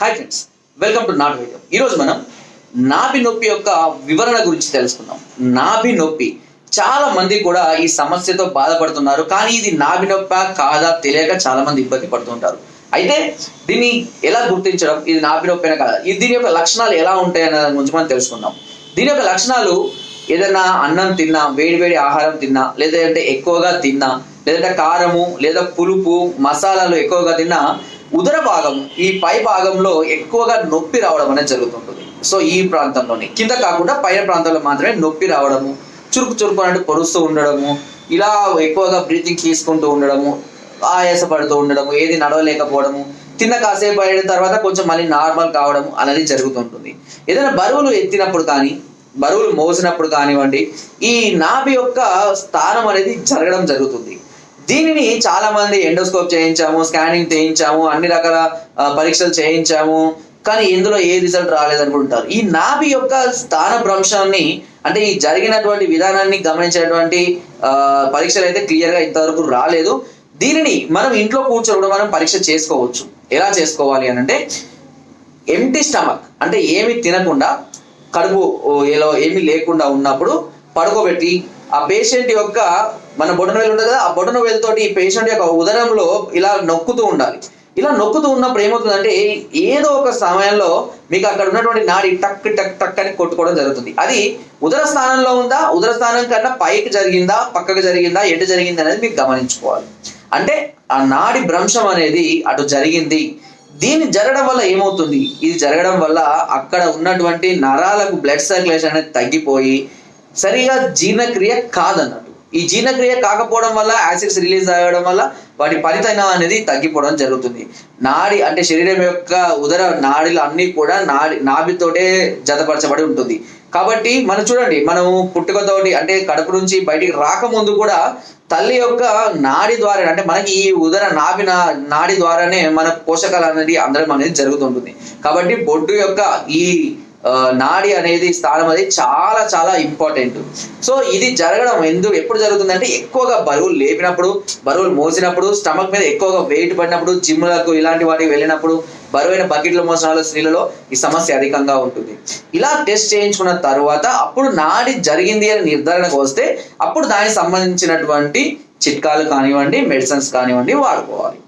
Hi friends welcome to నాట్ video ఈరోజు మనం నాభి నొప్పి యొక్క వివరణ గురించి తెలుసుకుందాం. నాభి నొప్పి. చాలా మంది కూడా ఈ సమస్యతో బాధపడుతున్నారు కానీ ఇది నాభి నొప్ప కాదా తెలియక చాలా మంది ఇబ్బంది పడుతుంటారు అయితే దీన్ని ఎలా గుర్తించడం? ఇది నాభి నొప్పినా కాదా? ఇది దీని యొక్క లక్షణాలు ఎలా ఉంటాయి అనే దాని గురించి మనం తెలుసుకుందాం. దీని యొక్క లక్షణాలు ఏదైనా అన్నం తిన్నా వేడి వేడి ఆహారం తిన్నా లేదంటే ఎక్కువగా తిన్నా లేదంటే కారము లేదా పులుపు మసాలాలు ఎక్కువగా తిన్నా ఉదర భాగం ఈ పై భాగంలో ఎక్కువగా నొప్పి రావడం అనేది జరుగుతుంటుంది. సో ఈ ప్రాంతంలోని. కింద కాకుండా పైన ప్రాంతంలో మాత్రమే నొప్పి రావడము చురుకు చురుకు అన్నట్టు పొరుస్తూ ఉండడము ఇలా ఎక్కువగా బ్రీతింగ్ తీసుకుంటూ ఉండడము ఆయాసపడుతూ ఉండడము ఏది నడవలేకపోవడము తిన్న కాసేపు అయిన తర్వాత కొంచెం మళ్ళీ నార్మల్ కావడం అనేది జరుగుతుంటుంది. ఏదైనా బరువులు ఎత్తినప్పుడు కానీ బరువులు మోసినప్పుడు కానివ్వండి ఈ నాభి యొక్క స్థానం అనేది జరగడం జరుగుతుంది. దీనిని చాలా మంది ఎండోస్కోప్ చేయించాము స్కానింగ్ చేయించాము అన్ని రకాల పరీక్షలు చేయించాము కానీ ఇందులో ఏ రిజల్ట్ రాలేదనుకుంటారు. ఈ నాభి యొక్క స్థాన భ్రంశాన్ని అంటే ఈ జరిగినటువంటి విధానాన్ని గమనించినటువంటి పరీక్షలు అయితే క్లియర్గా ఇంతవరకు రాలేదు. దీనిని మనం ఇంట్లో కూర్చొని కూడా మనం పరీక్ష చేసుకోవచ్చు. ఎలా చేసుకోవాలి అని అంటే ఎంటీ స్టమక్ అంటే ఏమి తినకుండా కడుపు ఏలో ఏమీ లేకుండా ఉన్నప్పుడు పడుకోబెట్టి ఆ పేషెంట్ యొక్క మన బొడన వేలు ఉంటుంది కదా ఆ బొడన వేలుతోటి ఈ పేషెంట్ యొక్క ఉదరంలో ఇలా నొక్కుతూ ఉండాలి. ఇలా నొక్కుతూ ఉన్నప్పుడు ఏమవుతుందంటే ఏదో ఒక సమయంలో మీకు అక్కడ ఉన్నటువంటి నాడి టక్ టక్ టక్ అని కొట్టుకోవడం జరుగుతుంది. అది ఉదర స్థానంలో ఉందా ఉదర స్థానం కన్నా పైకి జరిగిందా పక్కకు జరిగిందా ఎటు జరిగింది అనేది మీకు గమనించుకోవాలి. అంటే ఆ నాడి భ్రంశం అనేది అటు జరిగింది. దీన్ని జరగడం వల్ల ఏమవుతుంది? ఇది జరగడం వల్ల అక్కడ ఉన్నటువంటి నరాలకు బ్లడ్ సర్క్యులేషన్ అనేది తగ్గిపోయి సరిగా జీర్ణక్రియ కాదన్నట్టు. ఈ జీర్ణక్రియ కాకపోవడం వల్ల యాసిడ్స్ రిలీజ్ అవ్వడం వల్ల వాటి పనితనం అనేది తగ్గిపోవడం జరుగుతుంది. నాడి అంటే శరీరం యొక్క ఉదర నాడిలు అన్నీ కూడా నాడి నాభితోటే జతపరచబడి ఉంటుంది. కాబట్టి మనం చూడండి మనము పుట్టుకతోటి అంటే కడుపు నుంచి బయటికి రాకముందు కూడా తల్లి యొక్క నాడి ద్వారా అంటే మనకి ఈ ఉదర నాభి నాడి ద్వారానే మన పోషకాలు అనేది అందడం అనేది జరుగుతుంటుంది. కాబట్టి బొడ్డు యొక్క ఈ నాడి అనేది స్థానం అనేది చాలా చాలా ఇంపార్టెంట్ సో ఇది జరగడం ఎందుకు ఎప్పుడు జరుగుతుంది అంటే ఎక్కువగా బరువులు లేపినప్పుడు బరువులు మోసినప్పుడు స్టమక్ మీద ఎక్కువగా వెయిట్ పడినప్పుడు జిమ్లకు ఇలాంటి వాటికి వెళ్ళినప్పుడు బరువైన బకెట్ల మోసనాలు స్త్రీలలో ఈ సమస్య అధికంగా ఉంటుంది. ఇలా టెస్ట్ చేయించుకున్న తర్వాత అప్పుడు నాడి జరిగింది అని నిర్ధారణకు వస్తే అప్పుడు దానికి సంబంధించినటువంటి చిట్కాలు కానివ్వండి మెడిసిన్స్ కానివ్వండి వాడుకోవాలి.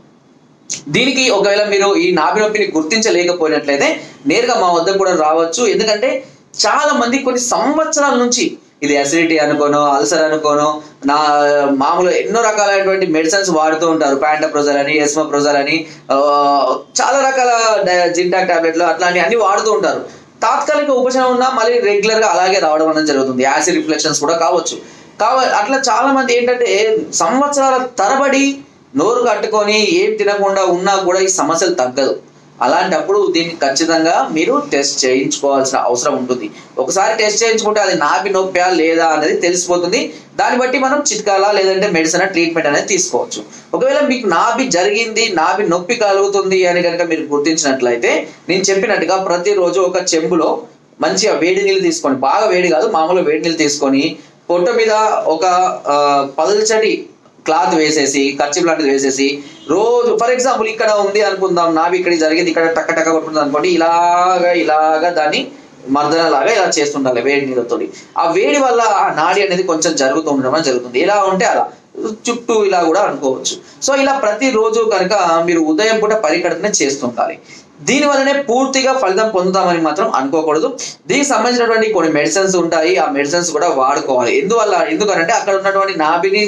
దీనికి ఒకవేళ మీరు ఈ నాభి నొప్పిని గుర్తించలేకపోయినట్లయితే నేరుగా మా వద్ద కూడా రావచ్చు. ఎందుకంటే చాలా మంది కొన్ని సంవత్సరాల నుంచి ఇది అసిడిటీ అనుకోనో అల్సర్ అనుకోనో నా మామూలు ఎన్నో రకాలైనటువంటి మెడిసిన్స్ వాడుతూ ఉంటారు. ప్యాంటప్రోజల్ అని ఎస్మోప్రోజల్ అని చాలా రకాల జింటాక్ టాబ్లెట్లు అట్లాంటివి అన్ని వాడుతూ ఉంటారు. తాత్కాలిక ఉపశమనం ఉన్నా మళ్ళీ రెగ్యులర్గా అలాగే రావడం అనేది జరుగుతుంది. యాసిడ్ రిఫ్లెక్షన్స్ కూడా కావచ్చు. కావ అట్లా చాలా మంది ఏంటంటే సంవత్సరాల తరబడి నోరు కట్టుకొని ఏం తినకుండా ఉన్నా కూడా ఈ సమస్యలు తగ్గదు. అలాంటప్పుడు దీన్ని ఖచ్చితంగా మీరు టెస్ట్ చేయించుకోవాల్సిన అవసరం ఉంటుంది. ఒకసారి టెస్ట్ చేయించుకుంటే అది నాభి నొప్పా లేదా అనేది తెలిసిపోతుంది. దాన్ని బట్టి మనం చిట్కాలా లేదంటే మెడిసిన్ ట్రీట్మెంట్ అనేది తీసుకోవచ్చు. ఒకవేళ మీకు నాభి జరిగింది నాభి నొప్పి కలుగుతుంది అని కనుక మీరు గుర్తించినట్లయితే నేను చెప్పినట్టుగా ప్రతిరోజు ఒక చెంబులో మంచిగా వేడి నీళ్ళు తీసుకొని బాగా వేడి కాదు మామూలుగా వేడి నీళ్ళు తీసుకొని పొట్ట మీద ఒక ఆ, పల్చటి క్లాత్ వేసేసి కర్చీఫ్ లాంటిది వేసేసి రోజు ఫర్ ఎగ్జాంపుల్ ఇక్కడ ఉంది అనుకుందాం నావి ఇక్కడ జరిగింది ఇక్కడ టక్క టక్క కొట్టుకుంది అనుకోండి ఇలాగా ఇలాగా దాన్ని మర్దనలాగా ఇలా చేస్తుండాలి వేడి నీళ్ళతో ఆ వేడి వల్ల ఆ నాడి అనేది కొంచెం జరుగుతూ ఉండడం జరుగుతుంది. ఎలా ఉంటే అలా. చుట్టూ ఇలా కూడా అనుకోవచ్చు. సో ఇలా ప్రతిరోజు కనుక మీరు ఉదయం పూట పరికడతనే చేస్తుండాలి. దీని వల్లనే పూర్తిగా ఫలితం పొందుతామని మాత్రం అనుకోకూడదు. దీనికి సంబంధించినటువంటి కొన్ని మెడిసిన్స్ ఉంటాయి. ఆ మెడిసిన్స్ కూడా వాడుకోవాలి. ఎందువల్ల? ఎందుకనంటే అక్కడ ఉన్నటువంటి నాభిని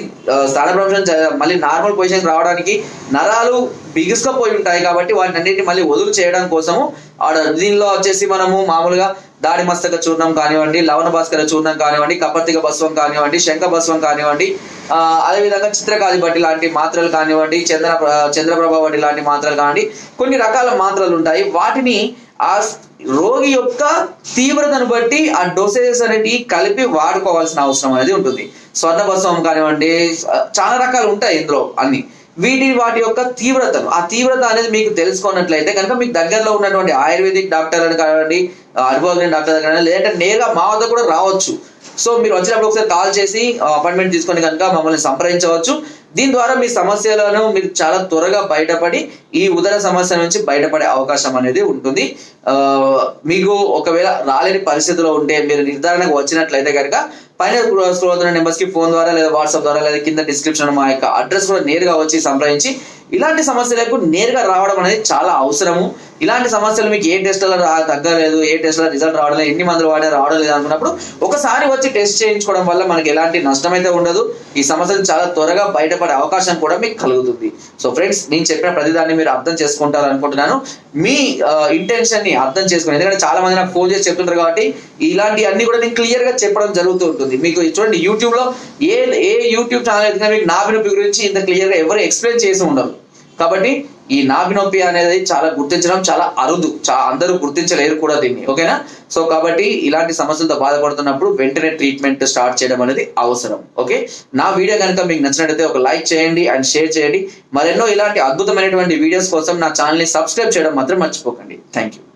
స్థానభ్రంశం మళ్ళీ నార్మల్ పొజిషన్ రావడానికి నరాలు బిగుసుకపోయి ఉంటాయి కాబట్టి వాటిని అన్నింటిని మళ్ళీ వదులు చేయడం కోసము ఆడ దీనిలో వచ్చేసి మనము మామూలుగా దాడి మస్తక చూర్ణం కానివ్వండి లవణ భాస్కర చూర్ణం కానివ్వండి కపర్తిక భస్వం కానివ్వండి శంఖ భస్వం కానివ్వండి అదేవిధంగా చిత్రకాళి బట్టి లాంటి మాత్రలు కానివ్వండి చంద్ర చంద్రప్రభ బట్టి లాంటి మాత్రలు కానివ్వండి కొన్ని రకాల మాత్రలు ఉంటాయి. వాటిని ఆ రోగి యొక్క తీవ్రతను బట్టి ఆ డోసేజెస్ అనేటివి కలిపి వాడుకోవాల్సిన అవసరం అనేది ఉంటుంది. స్వర్ణభస్వం కానివ్వండి చాలా రకాలు ఉంటాయి ఇందులో అన్ని. వీటి వాటి యొక్క తీవ్రతను ఆ తీవ్రత అనేది మీకు తెలుసుకున్నట్లయితే కనుక మీకు దగ్గరలో ఉన్నటువంటి ఆయుర్వేదిక్ డాక్టర్ అని కానివ్వండి అనుభవం డాక్టర్ కానివ్వండి లేదంటే నేరుగా మా వద్ద కూడా రావచ్చు. సో మీరు వచ్చినప్పుడు ఒకసారి కాల్ చేసి అపాయింట్మెంట్ తీసుకొని కనుక మమ్మల్ని సంప్రదించవచ్చు. దీని ద్వారా మీ సమస్యలను మీరు చాలా త్వరగా బయటపడి ఈ ఉదర సమస్య నుంచి బయటపడే అవకాశం అనేది ఉంటుంది. ఆ, మీకు ఒకవేళ రాలేని పరిస్థితిలో ఉంటే మీరు నిర్ధారణకు వచ్చినట్లయితే కనుక పైన స్క్రోల్ అవుతున్న నెంబర్స్కి ఫోన్ ద్వారా లేదా వాట్సాప్ ద్వారా లేదా కింద డిస్క్రిప్షన్ మా యొక్క అడ్రస్ కూడా నేరుగా వచ్చి సంప్రదించి ఇలాంటి సమస్యలకు నేరుగా రావడం అనేది చాలా అవసరము. ఇలాంటి సమస్యలు మీకు ఏ టెస్ట్లో రా తగ్గలేదు ఏ టెస్ట్లో రిజల్ట్ రావడం లేదు ఎన్ని మందులు వాడే రావడం లేదు అనుకున్నప్పుడు ఒకసారి వచ్చి టెస్ట్ చేయించుకోవడం వల్ల మనకి ఎలాంటి నష్టం అయితే ఉండదు. ఈ సమస్యలు చాలా త్వరగా బయటపడే అవకాశం కూడా మీకు కలుగుతుంది. సో ఫ్రెండ్స్ నేను చెప్పిన ప్రతిదాన్ని మీరు అర్థం చేసుకుంటారు అనుకుంటున్నాను. మీ ఇంటెన్షన్ని అర్థం చేసుకుని ఎందుకంటే చాలా మంది నాకు ఫోన్ చేసి చెప్తుంటారు కాబట్టి ఇలాంటి అన్ని కూడా నేను క్లియర్గా చెప్పడం జరుగుతూ ఉంటుంది. మీకు చూడండి యూట్యూబ్లో ఏ ఏ యూట్యూబ్ ఛానల్ అయితే మీకు నా గురించి ఇంత క్లియర్గా ఎవరు ఎక్స్ప్లెయిన్ చేసి ఉండరు. కాబట్టి ఈ నాభి నొప్పి అనేది చాలా గుర్తించడం చాలా అరుదు చా అందరూ గుర్తించలేరు కూడా దీన్ని ఓకేనా? సో కాబట్టి ఇలాంటి సమస్యలతో బాధపడుతున్నప్పుడు వెంటనే ట్రీట్మెంట్ స్టార్ట్ చేయడం అనేది అవసరం ఓకే? నా వీడియో కనుక మీకు నచ్చినట్లయితే ఒక లైక్ చేయండి అండ్ షేర్ చేయండి. మరెన్నో ఇలాంటి అద్భుతమైనటువంటి వీడియోస్ కోసం నా ఛానల్ని సబ్స్క్రైబ్ చేయడం మాత్రం మర్చిపోకండి. Thank you